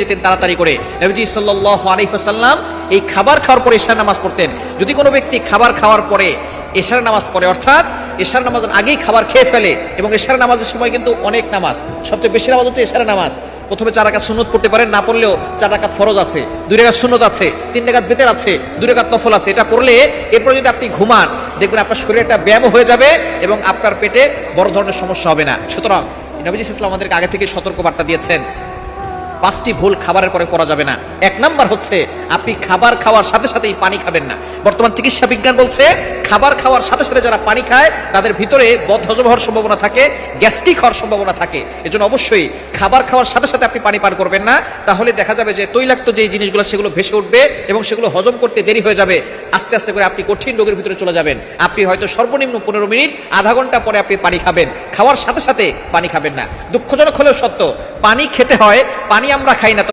যেতেন তাড়াতাড়ি করে। নবীজি সাল্লাল্লাহু আলাইহি ওয়াসাল্লাম এই খাবার খাওয়ার পরে এশার নামাজ পড়তেন। যদি কোনো ব্যক্তি খাবার খাওয়ার পরে এশার নামাজ পড়ে, অর্থাৎ এশার নামাজের আগেই খাবার খেয়ে ফেলে এবং এশার নামাজের সময় কিন্তু অনেক নামাজ, সবচেয়ে বেশি নামাজ হচ্ছে এশার নামাজ। প্রথমে চার রাকাত সুন্নত পড়তে পারেন, না পড়লেও চার রাকাত ফরজ আছে, দুই রাকাত সুন্নত আছে, তিন রাকাত বেতের আছে, দুই রাকাত নফল আছে। এটা পড়লে এরপর যদি আপনি ঘুমান, দেখবেন আপনার শরীরে একটা ব্যায়াম হয়ে যাবে এবং আপনার পেটে বড় ধরনের সমস্যা হবে না। সুতরাং নবীজি ইসলাম আমাদেরকে আগে থেকে সতর্ক বার্তা দিয়েছেন। পাঁচটি ভুল খাবারের পরে করা যাবে না। এক নাম্বার হচ্ছে, আপনি খাবার খাওয়ার সাথে সাথেই পানি খাবেন না। বর্তমান চিকিৎসা বিজ্ঞান বলছে, খাবার খাওয়ার সাথে সাথে যারা পানি খায়, তাদের ভিতরে বদহজম হওয়ার সম্ভাবনা থাকে, গ্যাস্ট্রিক হওয়ার সম্ভাবনা থাকে। এজন্য অবশ্যই খাবার খাওয়ার সাথে সাথে আপনি পানি পান করবেন না। তাহলে দেখা যাবে যে তৈলাক্ত যে জিনিসগুলো, সেগুলো ভেসে উঠবে এবং সেগুলো হজম করতে দেরি হয়ে যাবে। আস্তে আস্তে করে আপনি কঠিন রোগের ভিতরে চলে যাবেন। আপনি হয়তো সর্বনিম্ন পনেরো মিনিট, আধা ঘণ্টা পরে আপনি পানি খাবেন। খাওয়ার সাথে সাথে পানি খাবেন না। দুঃখজনক হলেও সত্য পানি খেতে হয় পানি আমরা খাই না।